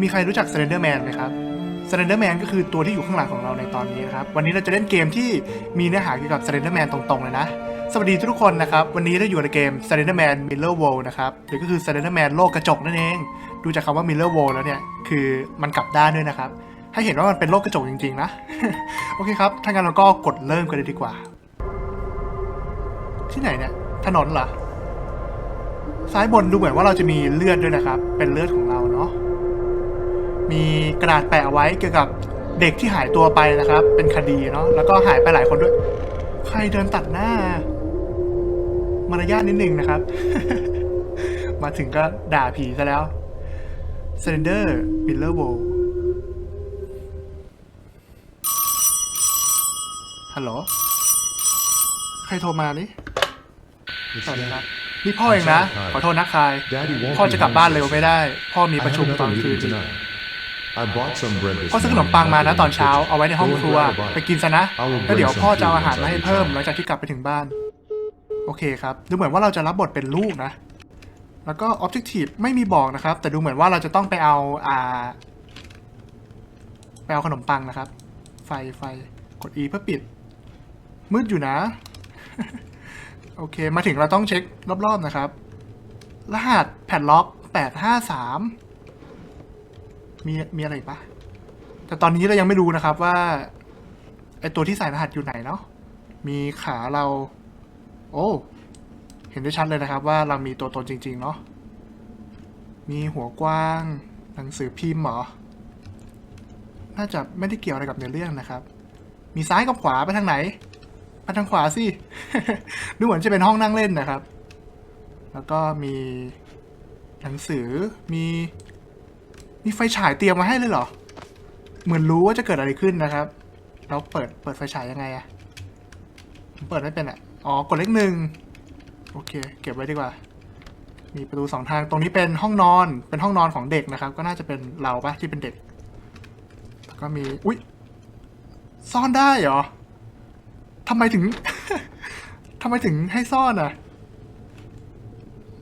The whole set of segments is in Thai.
มีใครรู้จัก Slender Man ไหมครับ Slender Man ก็คือตัวที่อยู่ข้างหลังของเราในตอนนี้นะครับ วันนี้เราจะเล่นเกมที่มีเนื้อหาเกี่ยวกับ Slender Man ตรงๆ เลยนะ สวัสดีทุกคนนะครับ วันนี้เราอยู่ในเกม Slender Man Mirror World นะครับ หรือก็คือ Slender Man โลกกระจกนั่นเอง ดูจากคำว่า Mirror World แล้วเนี่ย คือมันกลับด้านด้วยนะครับ ให้เห็นว่ามันเป็นโลกกระจกจริงๆ นะ โอเคครับ ถ้างั้นเราก็กดเริ่มกันเลยดีกว่า ที่ไหนเนี่ย ถนนเหรอ ซ้ายบนดูเหมือนว่าเราจะมีเลือดด้วยนะครับ เป็นเลือดของเราเนาะ มีกระดาษแปะเอาไว้เกี่ยวกับเด็กที่หายตัวไปนะครับ เป็นคดีเนาะแล้วก็หายไปหลายคนด้วย ใครเดินตัดหน้า มารยาทนิดนึงนะครับ มาถึงก็ด่าผีซะแล้ว Slender Miller w o l ฮัลโหลใครโทรมานี่สวัสดีครับนี่พ่อเองนะ ขอโทษนะคาย Daddy won't พ่อ be จะกลับบ้าน home เร็ว this ไม่ได้ พ่อมี I ประ have ชุมตอน another คืน พ่อซื้อขนม morning. ปังมานะ Not ตอนเช้า for เอาไว้ในห้องครัว Go and grab a bite. ไปกินซะนะ I will แล้วเดี๋ยว bring พ่อ some จะเอา food อาหารมาให้ once I เพิ่ม reach หลังจากที่กลับไปถึงบ้าน โอเคครับ ดูเหมือนว่าเราจะรับบทเป็นลูกนะ แล้วก็ objective ไม่มีบอกนะครับ แต่ดูเหมือนว่าเราจะต้องไปเอาอ่าไปเอาขนมปังนะครับ ไฟไฟกด E เพื่อปิด มืดอยู่นะ โอเค มาถึงเราต้องเช็ครอบๆนะครับ รหัสแผ่นล็อกแปดห้าสา มีมีอะไรอีกปะแต่ตอนนี้เรายังไม่รู้นะครับว่าไอตัวที่ใส่รหัสอยู่ไหนเนาะมีขาเรา โอ้ เห็นได้ชัดเลยนะครับ ว่าเรามีตัวตนจริง ๆ เนาะมีหัวกว้าง หนังสือพิมพ์เหรอ น่าจะไม่ได้เกี่ยวอะไรกับเนื้อเรื่องนะครับ มีซ้ายกับขวาไปทางไหนไปทางขวาสิ ดูเหมือนจะเป็นห้องนั่งเล่นนะครับ แล้วก็มีหนังสือมี มีไฟฉายเตรียมมาให้เลยเหรอ เหมือนรู้ว่าจะเกิดอะไรขึ้นนะครับ แล้วเปิดเปิดไฟฉายยังไงอะผมเปิดไม่เป็นอะอ๋อกดเลขหนึ่งโอเค เก็บไว้ดีกว่า มีประตูสองทาง ตรงนี้เป็นห้องนอน เป็นห้องนอนของเด็กนะครับ ก็น่าจะเป็นเราปะที่เป็นเด็ก แล้วก็มี อุ๊ยซ่อนได้เหรอทำไมถึง ทำไมถึงให้ซ่อนอะ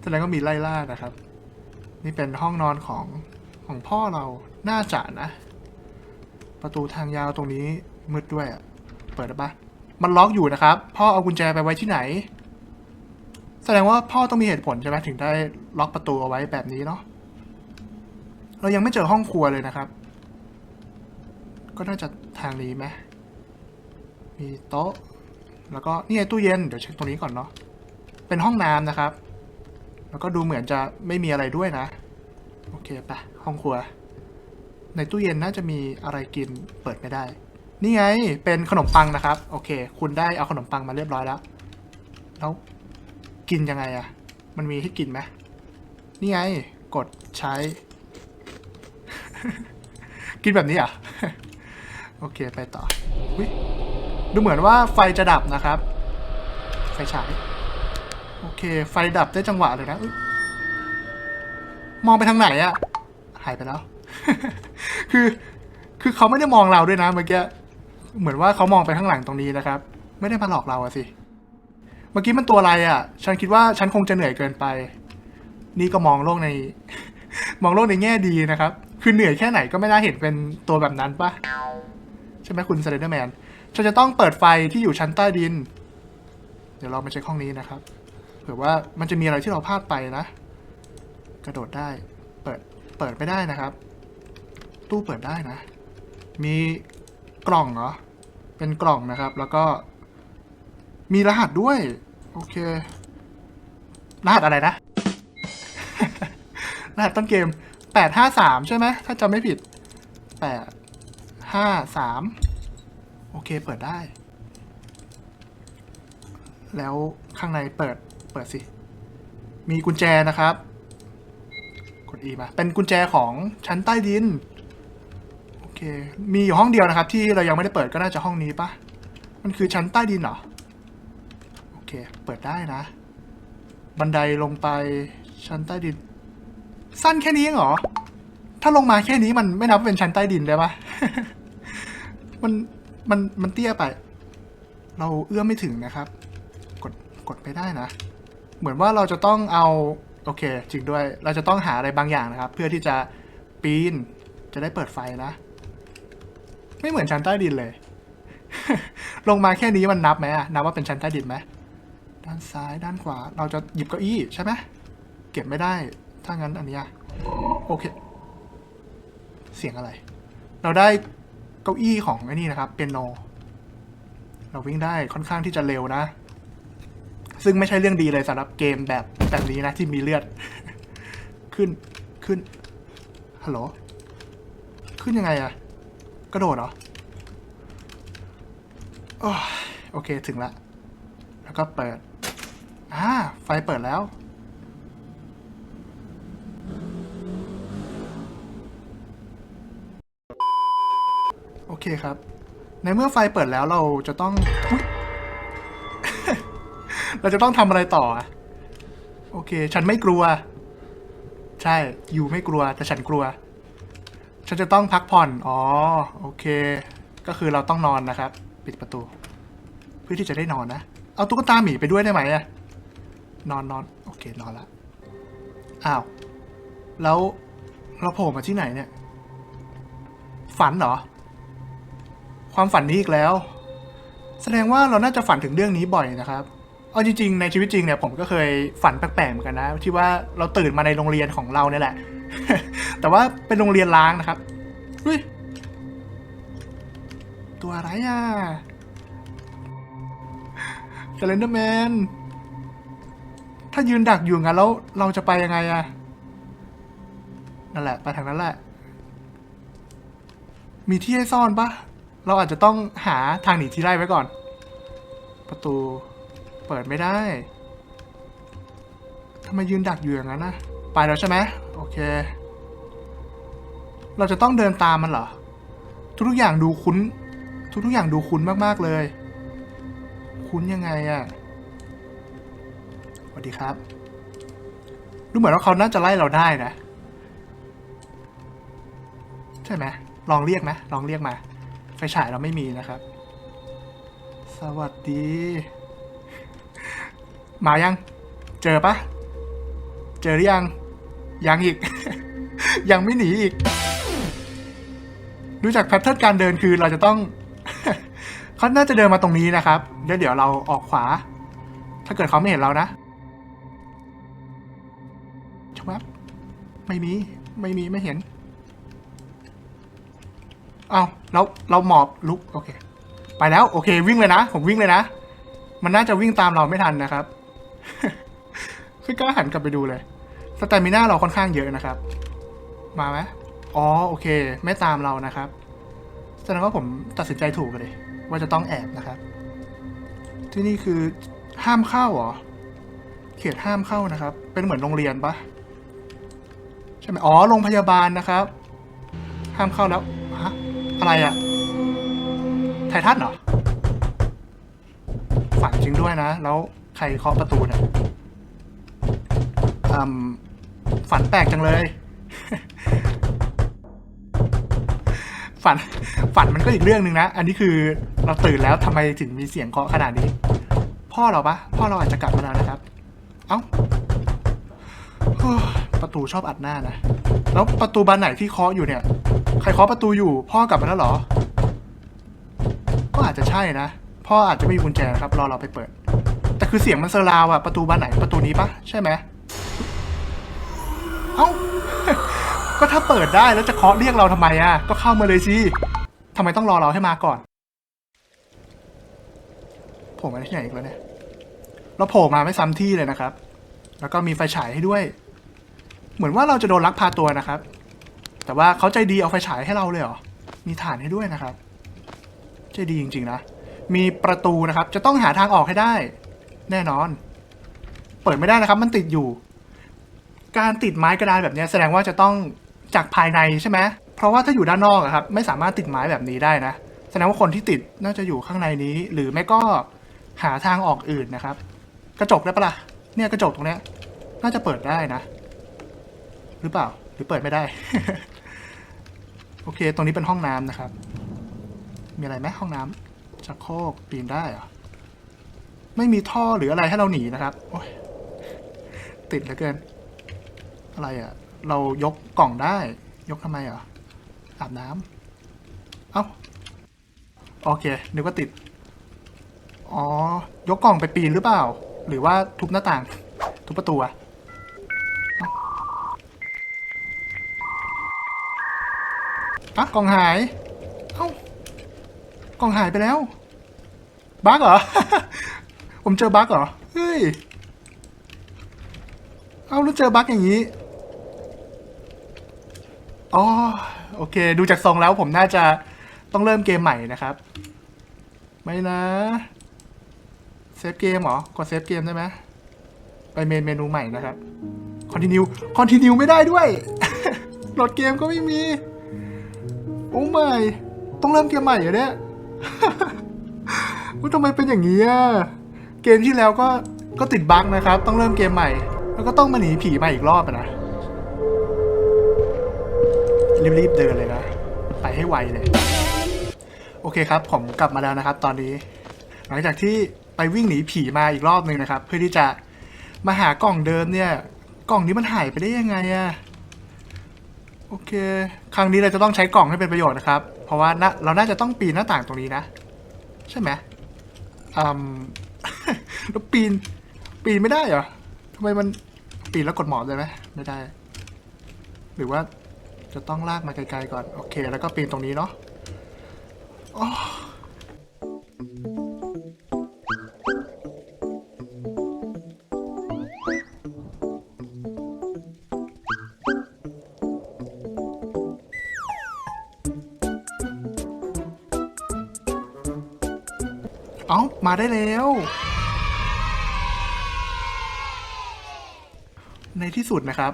แสดงว่ามีไล่ล่านะครับ นี่เป็นห้องนอนของ ของพ่อเราน่าจะนะ ประตูทางยาวตรงนี้มืดด้วยอะเปิดได้ปะมันล็อกอยู่นะครับ พ่อเอากุญแจไปไว้ที่ไหน แสดงว่าพ่อต้องมีเหตุผลใช่ไหมถึงได้ล็อกประตูเอาไว้แบบนี้เนาะเรายังไม่เจอห้องครัวเลยนะครับ ก็น่าจะทางนี้ไหมมีโต๊ะ แล้วก็นี่ไงตู้เย็นเดี๋ยวเช็คตรงนี้ก่อนเนาะเป็นห้องน้ำนะครับ แล้วก็ดูเหมือนจะไม่มีอะไรด้วยนะ โอเคปะห้องครัว ในตู้เย็นน่าจะมีอะไรกินเปิดไม่ได้ นี่ไงเป็นขนมปังนะครับ โอเค คุณได้เอาขนมปังมาเรียบร้อยแล้ว แล้วกินยังไงอะมันมีให้กินไหมนี่ไง กดใช้ กินแบบนี้อะ โอเคไปต่อดูเหมือนว่าไฟจะดับนะครับ ไฟฉาย โอเค ไฟดับได้จังหวะเลยนะ มองไปทางไหนอะหายไปแล้ว คือ คือเขาไม่ได้มองเราด้วยนะเมื่อกี้ เหมือนว่าเขามองไปข้างหลังตรงนี้นะครับ ไม่ได้มาหลอกเราอะสิ เมื่อกี้มันตัวอะไรอะฉันคิดว่าฉันคงจะเหนื่อยเกินไป นี่ก็มองโลกใน มองโลกในแง่ดีนะครับ คือเหนื่อยแค่ไหนก็ไม่น่าเห็นเป็นตัวแบบนั้นปะใช่ไหมคุณเซเลนเดอร์แมน ฉันจะต้องเปิดไฟที่อยู่ชั้นใต้ดิน เดี๋ยวเรามาเช็คห้องนี้นะครับ เผื่อว่ามันจะมีอะไรที่เราพลาดไปนะ กระโดดได้ เปิด เปิดไม่ได้นะครับ ตู้เปิดได้นะ มีกล่องเหรอ เป็นกล่องนะครับ แล้วก็ มีรหัสด้วย โอเค รหัสอะไรนะ รหัสต้นเกมแปดห้าสามใช่ไหม ถ้าจำไม่ผิดแปดห้าสามโอเค เปิดได้ แล้วข้างในเปิด เปิดสิมีกุญแจนะครับ ด E มาเป็นกุญแจของชั้นใต้ดิน โอเค มีอยู่ห้องเดียวนะครับ ที่เรายังไม่ได้เปิดก็น่าจะห้องนี้ปะมันคือชั้นใต้ดินเหรอ โอเค เปิดได้นะ บันไดลงไปชั้นใต้ดิน สั้นแค่นี้เหรอ ถ้าลงมาแค่นี้มันไม่นับเป็นชั้นใต้ดินเลยปะมัน มัน มันเตี้ยไป เราเอื้อมไม่ถึงนะครับ กด กดไม่ได้นะ เหมือนว่าเราจะต้องเอา โอเคจริงด้วย เราจะต้องหาอะไรบางอย่างนะครับ เพื่อที่จะปีน จะได้เปิดไฟนะ ไม่เหมือนชั้นใต้ดินเลย ลงมาแค่นี้มันนับไหมนับว่าเป็นชั้นใต้ดินไหมด้านซ้ายด้านขวา เราจะหยิบเก้าอี้ใช่ไหมเก็บไม่ได้ ถ้างั้นอันนี้โอเค เสียงอะไร เราได้เก้าอี้ของไอ้นี่นะครับ เปียโน เราวิ่งได้ค่อนข้างที่จะเร็วนะ ซึ่งไม่ใช่เรื่องดีเลยสำหรับเกมแบบแบบนี้นะที่มีเลือด ขึ้นขึ้นฮัลโหลขึ้นยังไงอะกระโดดเหรอโอโอเคถึงละ แล้วก็เปิดอ่าไฟเปิดแล้วโอเคครับ ในเมื่อไฟเปิดแล้วเราจะต้องอ เราจะต้องทำอะไรต่อ โอเค ฉันไม่กลัว ใช่ อยู่ไม่กลัว แต่ฉันกลัว ฉันจะต้องพักผ่อน อ๋อ โอเค ก็คือเราต้องนอนนะครับ ปิดประตู เพื่อที่จะได้นอนนะ เอาตุ๊กตาหมีไปด้วยได้ไหมอะนอนนอน โอเค นอนละ อ้าว แล้วเราโผล่มาที่ไหนเนี่ย ฝันเหรอ ความฝันนี้อีกแล้ว แสดงว่าเราน่าจะฝันถึงเรื่องนี้บ่อยนะครับ เอาจริงๆในชีวิตจริงเนี่ยผมก็เคยฝันแปลกๆเหมือนกันนะ ที่ว่าเราตื่นมาในโรงเรียนของเราเนี่ยแหละ แต่ว่าเป็นโรงเรียนล้างนะครับเฮ้ยตัวอะไรอะ s เลนเดอร์แมนถ้ายืนดักอยู่งั้นแล้วเราจะไปยังไงอะนั่นแหละ ไปทางนั้นแหละ มีที่ให้ซ่อนปะเราอาจจะต้องหาทางหนีที่ไล่ไว้ก่อน ประตู เปิดไม่ได้ทำไมยืนดักอยู่อย่างนั้นนะไปแล้วใช่ไหมโอเค เราจะต้องเดินตามมันเหรอ ทุกอย่างดูคุ้น ทุกอย่างดูคุ้นมากๆเลย คุ้นยังไงอะสวัสดีครับ ดูเหมือนว่าเขาน่าจะไล่เราได้นะ ใช่ไหมลองเรียกไหมลองเรียกมา ไฟฉายเราไม่มีนะครับ สวัสดี มายัง เจอปะเจอหรือยัง ยังอีก ยังไม่หนีอีก ดูจากแพทเทิร์นการเดินคือเราจะต้องเขาน่าจะเดินมาตรงนี้นะครับเดี๋ยวเดี๋ยวเราออกขวา ถ้าเกิดเขาไม่เห็นเรานะชวับไม่มี ไม่มีไม่เห็น เอาแล้วเราหมอบลุกโอเค ไปแล้วโอเค วิ่งเลยนะ ผมวิ่งเลยนะ มันน่าจะวิ่งตามเราไม่ทันนะครับ ไม่กล้าหันกลับไปดูเลยสแตมิน่าเราค่อนข้างเยอะนะครับ มาไหมอ๋อโอเค ไม่ตามเรานะครับแสดงว่าผมตัดสินใจถูกเลย ว่าจะต้องแอบนะครับ ที่นี่คือห้ามเข้าเหรอ เขตห้ามเข้านะครับ เป็นเหมือนโรงเรียนปะใช่ไหมอ๋อโรงพยาบาลนะครับ ห้ามเข้าแล้วฮะอะไรอะไททันเหรอฝันจริงด้วยนะแล้ว ใครเคาะประตูเนี่ยฝันแปลกจังเลย ฝัน ฝันมันก็อีกเรื่องหนึ่งนะ อันนี้คือเราตื่นแล้วทำไมถึงมีเสียงเคาะขนาดนี้ พ่อเราปะพ่อเราอาจจะกลับมาแล้วนะครับ เอ้าโอ้ยประตูชอบอัดหน้านะ แล้วประตูบานไหนที่เคาะอยู่เนี่ย ใครเคาะประตูอยู่ พ่อกลับมาแล้วเหรอ ก็อาจจะใช่นะ พ่ออาจจะไม่มีกุญแจครับ รอเราไปเปิด แต่คือเสียงมันเซอร์ราวอะประตูบานไหนประตูนี้ปะใช่ไหมเอ้า ก็ถ้าเปิดได้แล้วจะเคาะเรียกเราทำไมอะก็เข้ามาเลยสิทำไมต้องรอเราให้มาก่อนโผล่มาที่ไหนอีกแล้วเนี่ย เราโผล่มาไม่ซ้ำที่เลยนะครับ แล้วก็มีไฟฉายให้ด้วย เหมือนว่าเราจะโดนลักพาตัวนะครับ แต่ว่าเขาใจดีเอาไฟฉายให้เราเลยเหรอ มีฐานให้ด้วยนะครับ ใจดีจริงๆนะ มีประตูนะครับ จะต้องหาทางออกให้ได้ แน่นอน เปิดไม่ได้นะครับ มันติดอยู่ การติดไม้กระดานแบบนี้แสดงว่าจะต้องจากภายในใช่ไหมเพราะว่าถ้าอยู่ด้านนอกอะครับ ไม่สามารถติดไม้แบบนี้ได้นะ แสดงว่าคนที่ติดน่าจะอยู่ข้างในนี้ หรือไม่ก็หาทางออกอื่นนะครับ กระจกได้ปะล่ะเนี่ยกระจกตรงเนี้ย น่าจะเปิดได้นะ หรือเปล่า หรือเปิดไม่ได้ โอเค ตรงนี้เป็นห้องน้ำนะครับ มีอะไรไหมห้องน้ำชักโครกปีนได้เหรอ ไม่มีท่อหรืออะไรให้เราหนีนะครับโอ้ยติดเหลือเกิน อะไรอะ่ะ เรายกกล่องได้ ยกทำไมเหรออาบน้ำเอ้า โอเค นึกว่าติด อ๋อ ยกกล่องไปปีนหรือเปล่า หรือว่าทุบหน้าต่าง ทุบประตูอะอะกล่องหาย เอ้ากล่องหายไปแล้ว บั๊กเหรอ ผมเจอบั๊กเหรอ เฮ้ย เอ้าแล้วเจอบั๊กอย่างนี้ อ๋อ โอเค ดูจากทรงแล้วผมน่าจะต้องเริ่มเกมใหม่นะครับ ไม่นะ เซฟเกมเหรอ กดเซฟเกมได้ไหมไปเมนเมนูใหม่นะครับ คอนติเนียคอนติเนียไม่ได้ด้วยโหลดเกมก็ไม่มี โอ้ไม่ ต้องเริ่มเกมใหม่เหรอเนี่ยว่าทำไมเป็นอย่างนี้อะ เกมที่แล้วก็ก็ติดบั๊กนะครับ ต้องเริ่มเกมใหม่ แล้วก็ต้องมาหนีผีม่อีกรอบนะรีบๆเดินเลยนะ ไปให้ไวเลย โอเคครับ ผมกลับมาแล้วนะครับ ตอนนี้ หลังจากที่ไปวิ่งหนีผีมาอีกรอบหนึ่งนะครับ เพื่อที่จะมาหากล่องเดิมเนี่ย กล่องนี้มันหายไปได้ยังไงอะโอเค ครั้งนี้เราจะต้องใช้กล่องให้เป็นประโยชน์นะครับ เพราะว่าน่าเราน่าจะต้องปีนหน้าต่างตรงนี้นะ ใช่ไหมอืม แล้วปีน ปีนไม่ได้เหรอทำไมมันปีนแล้วกดหมอบได้ไหมไม่ได้ หรือว่าจะต้องลากมาไกลๆก่อน โอเค แล้วก็ปีนตรงนี้เนาะอ้อเอ้า มาได้แล้ว ที่สุดนะครับ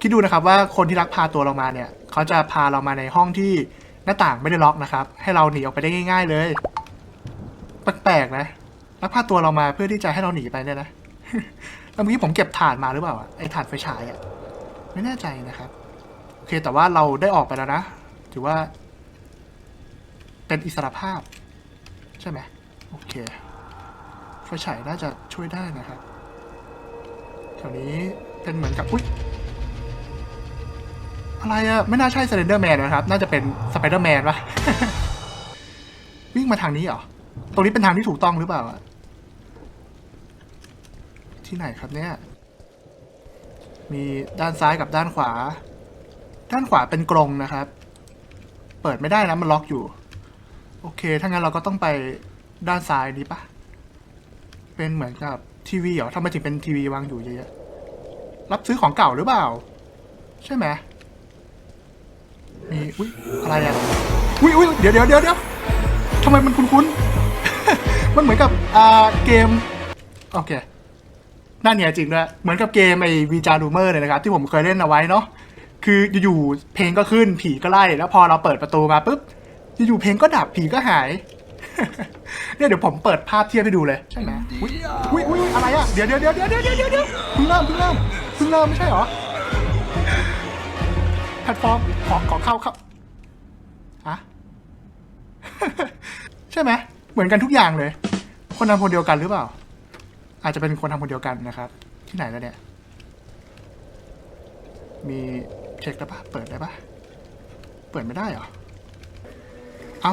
คิดดูนะครับว่าคนที่รักพาตัวเรามาเนี่ยเขาจะพาเรามาในห้องที่หน้าต่างไม่ได้ล็อกนะครับ ให้เราหนีออกไปได้ง่าย ๆ เลยแปลกๆนะลักพาตัวเรามาเพื่อที่จะให้เราหนีไปเนี่ยนะแล้วเมื่อกี้ผมเก็บถ่านมาหรือเปล่าไอ้ถ่านไฟฉายอะไม่แน่ใจนะครับโอเคแต่ว่าเราได้ออกไปแล้วนะถือว่า เป็นอิสระภาพ ใช่ไหมโอเคไฟฉายน่าจะช่วยได้นะครับ แถวนี้เป็นเหมือนกับอุ้ยอะไรอะไม่น่าใช่ s ซ l นเดอร์แมนนะครับ น่าจะเป็นสไปเดอร์แมนปะวิ่งมาทางนี้เหรอ ตรงนี้เป็นทางที่ถูกต้องหรือเปล่าที่ไหนครับเนี่ย มีด้านซ้ายกับด้านขวา ด้านขวาเป็นกรงนะครับ เปิดไม่ได้นะมันล็อกอยู่ โอเค ถ้างั้นเราก็ต้องไปด้านซ้ายนี้ปะเป็นเหมือนกับ ทีวีเหรอทำไมถึงเป็นทีวีวางอยู่เยอะๆรับซื้อของเก่าหรือเปล่า ใช่ไหมมีอุ้ยอะไรอะอุ้ยอุ้ยเดี๋ยวเดี๋ยวเดี๋ยวเดี๋ยวทำไมมันคุ้นๆ มันเหมือนกับอ่าเกมโอเคนั่นเนี่ยจริงด้วยเหมือนกับเกมไอวีจารูเมอร์เลยนะครับ ที่ผมเคยเล่นเอาไว้เนาะคืออยู่ๆเพลงก็ขึ้นผีก็ไล่ แล้วพอเราเปิดประตูมาปุ๊บอยู่ๆเพลงก็ดับผีก็หาย เนี่ยเดี๋ยวผมเปิดภาพเทียบให้ดูเลยใช่ไหมอุ้ยอุ้ยอุ้ยอะไรอะเดี๋ยวเดี๋ยวเดี๋ยวเดี๋ยวเดี๋ยวเดี๋ยวเดี๋ยวเพิ่งเริ่มเพิ่งเริ่มเพิ่งเริ่มไม่ใช่เหรอแพลตฟอร์มขอขอเข้าเข้าอะใช่ไหมเหมือนกันทุกอย่างเลย คนทำคนเดียวกันหรือเปล่า อาจจะเป็นคนทำคนเดียวกันนะครับ ที่ไหนแล้วเนี่ย มีเช็คได้ปะเปิดได้ปะเปิดไม่ได้เหรอ เอา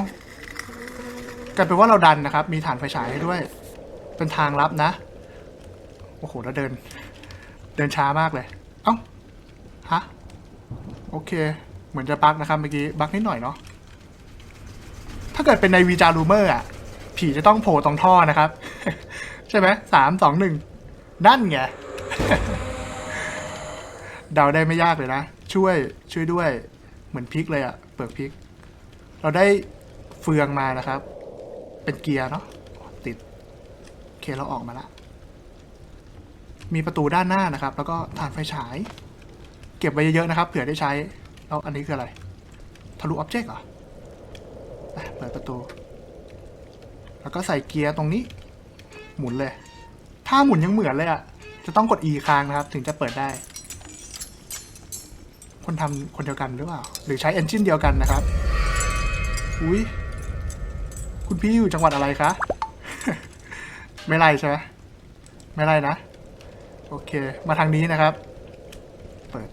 กลายเป็นว่าเราดันนะครับ มีฐานไฟฉายให้ด้วย เป็นทางลับนะ โอ้โห แล้วเดิน เดินช้ามากเลย เอ้า ฮะ โอเค เหมือนจะบั๊กนะครับเมื่อกี้บั๊กนิดหน่อยเนาะ ถ้าเกิดเป็นในวีจารูเมอร์อะ ผีจะต้องโผล่ตรงท่อนะครับ ใช่ไหมสามสองหนึ่งนั่นไง เดาได้ไม่ยากเลยนะ ช่วย ช่วยด้วย เหมือนพริกเลยอะเปลือกพริก เราได้เฟืองมานะครับ เป็นเกียร์เนาะติดโอเคเราออกมาละมีประตูด้านหน้านะครับ แล้วก็ถ่านไฟฉาย เก็บไว้เยอะๆนะครับเผื่อได้ใช้แล้วอันนี้คืออะไรทะลุอ็อบเจกต์เหรอเปิดประตู แล้วก็ใส่เกียร์ตรงนี้ หมุนเลย ถ้าหมุนยังเหมือนเลยอะ่ะจะต้องกด E ค้างนะครับ ถึงจะเปิดได้ คนทำคนเดียวกันหรือเปล่า หรือใช้เอนจินเดียวกันนะครับ อุ้ย คุณพี่อยู่จังหวัดอะไรคะ ไม่ไรใช่ไหมไม่ไรนะ โอเค มาทางนี้นะครับ เปิด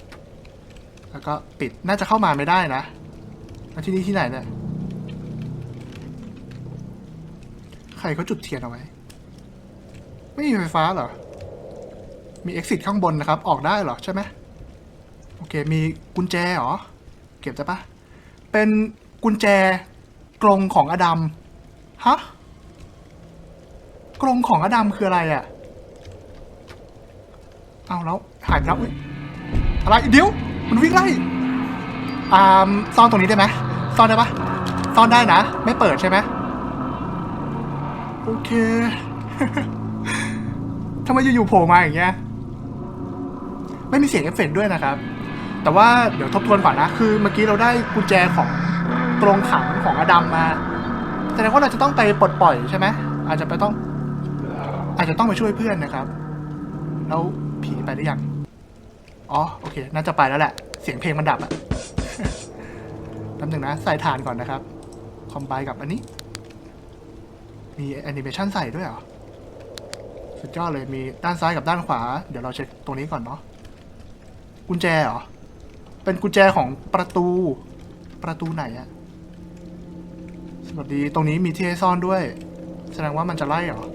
แล้วก็ปิด น่าจะเข้ามาไม่ได้นะแล้วที่นี่ที่ไหนเนี่ย ใครเขาจุดเทียนเอาไว้ ไม่มีไฟฟ้าเหรอ มี exit ข้างบนนะครับ ออกได้เหรอใช่ไหมโอเค มีกุญแจเหรอ เก็บได้ปะเป็นกุญแจกรงของอดัม ฮะ กรงของอดัมคืออะไรอะ่ะ เอาแล้วหายไปแล้วอะไรเดี๋ยว มันวิ่งไล่อ่าซ่อนตรงนี้ได้ไหมซ่อนได้ปะซ่อนได้นะ ไม่เปิดใช่ไหมโอเคทำไมอยู่ๆโผล่มาอย่างเงี้ย ไม่มีเสียงเอฟเฟกด้วยนะครับ แต่ว่าเดี๋ยวทบทวนก่อนนะ คือเมื่อกี้เราได้กุญแจของกรงขังของอดัมมา แสดงว่าเราจะต้องไปปลดปล่อยใช่ไหมอาจจะไปต้อง อาจจะต้องไปช่วยเพื่อนนะครับ แล้วผีไปหรือยังอ๋อโอเค น่าจะไปแล้วแหละ เสียงเพลงมันดับอะแป๊บหนึงนะ ใส่ฐานก่อนนะครับ คอมไบกับอันนี้ มีแอนิเมชันใส่ด้วยเหรอ สุดยอดเลยมีด้านซ้ายกับด้านขวา เดี๋ยวเราเช็คตรงนี้ก่อนเนาะกุญแจเหรอ เป็นกุญแจของประตูประตูไหนอะ สวัสดีตรงนี้มีที่ให้ซ่อนด้วย แสดงว่ามันจะไล่เหรอ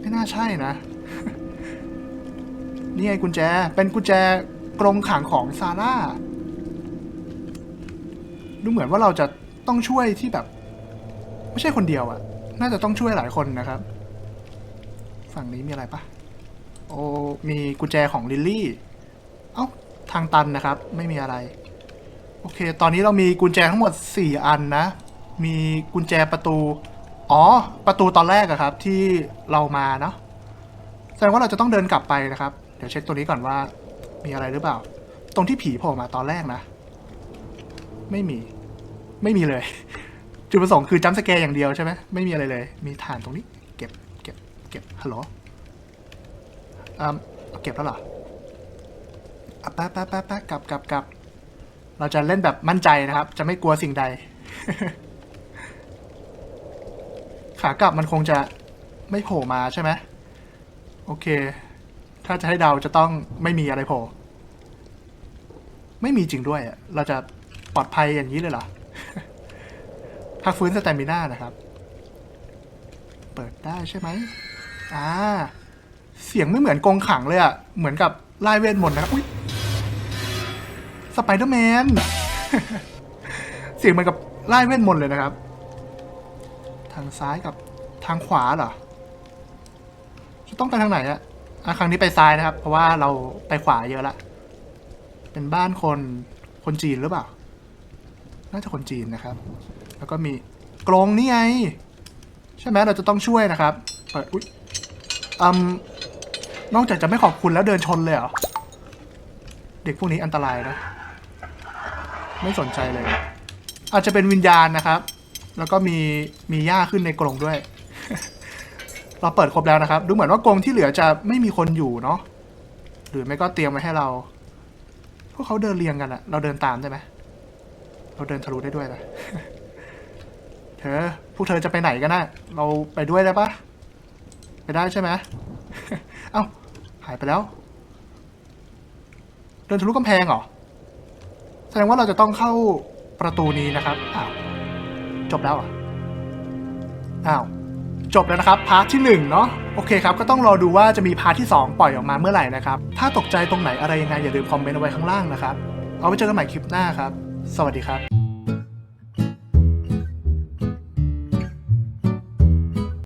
ไม่น่าใช่นะ นี่ไงกุญแจ เป็นกุญแจกรงขังของซาร่า ดูเหมือนว่าเราจะต้องช่วยที่แบบ ไม่ใช่คนเดียวอะน่าจะต้องช่วยหลายคนนะครับ ฝั่งนี้มีอะไรปะโอ้มีกุญแจของลิลลี่ เอ้า ทางตันนะครับ ไม่มีอะไร โอเค ตอนนี้เรามีกุญแจทั้งหมด 4 อันนะ มีกุญแจประตู อ๋อ ประตูตอนแรกอะครับ ที่เรามาเนาะแสดงว่าเราจะต้องเดินกลับไปนะครับ เดี๋ยวเช็คตัวนี้ก่อนว่า มีอะไรหรือเปล่า ตรงที่ผีโผล่มาตอนแรกนะ ไม่มี ไม่มีเลย จุดประสงค์คือจัมป์สแกร์อย่างเดียวใช่ไหมไม่มีอะไรเลย มีฐานตรงนี้ เก็บ เก็บ เก็บ ฮัลโหลอ่าเก็บแล้วเหรออะป๊บแป๊บแป๊บแป๊บกลับกลับกลับเราจะเล่นแบบมั่นใจนะครับ จะไม่กลัวสิ่งใด ขากลับมันคงจะไม่โผล่มาใช่ไหมโอเค ถ้าจะให้เดาจะต้องไม่มีอะไรโผล่ไม่มีจริงด้วยเราจะปลอดภัยอย่างนี้เลยเหรอพักฟื้นสแตมิน่านะครับ เปิดได้ใช่ไหมอ่าเสียงไม่เหมือนกรงขังเลยอะเหมือนกับไล่เวทมนต์นะอุ้ยสไปเดอร์แมนเสียงเหมือนกับไล่เวทมนต์เลยนะครับ ทางซ้ายกับทางขวาเหรอ จะต้องไปทางไหนอะอะครั้งนี้ไปซ้ายนะครับ เพราะว่าเราไปขวาเยอะละ เป็นบ้านคนคนจีนหรือเปล่า น่าจะคนจีนนะครับ แล้วก็มีกรงนี่ไง ใช่ไหมเราจะต้องช่วยนะครับเปิดอุ๊ยอืมนอกจากจะไม่ขอบคุณแล้วเดินชนเลยเหรอ เด็กพวกนี้อันตรายนะ ไม่สนใจเลย อาจจะเป็นวิญญาณนะครับ แล้วก็มีมีหญ้าขึ้นในกรงด้วย เราเปิดครบแล้วนะครับ ดูเหมือนว่ากรงที่เหลือจะไม่มีคนอยู่เนาะหรือไม่ก็เตรียมไว้ให้เรา พวกเขาเดินเรียงกันอะเราเดินตามได้ไหมเราเดินทะลุได้ด้วยนะเธอพวกเธอจะไปไหนกันนะเราไปด้วยได้ปะไปได้ใช่ไหมเอ้าหายไปแล้ว เดินทะลุกำแพงเหรอแสดงว่าเราจะต้องเข้าประตูนี้นะครับอ้าว จบแล้วเหรอะอ้าวจบแล้วนะครับพาร์ทที่1เนาะโอเคครับก็ต้องรอดูว่าจะมีพาร์ทที่ 2 ปล่อยออกมาเมื่อไหร่นะครับ ถ้าตกใจตรงไหนอะไรยังไงอย่าลืมคอมเมนต์เอาไว้ข้างล่างนะครับ เอาไว้เจอกันใหม่คลิปหน้าครับ สวัสดีครับ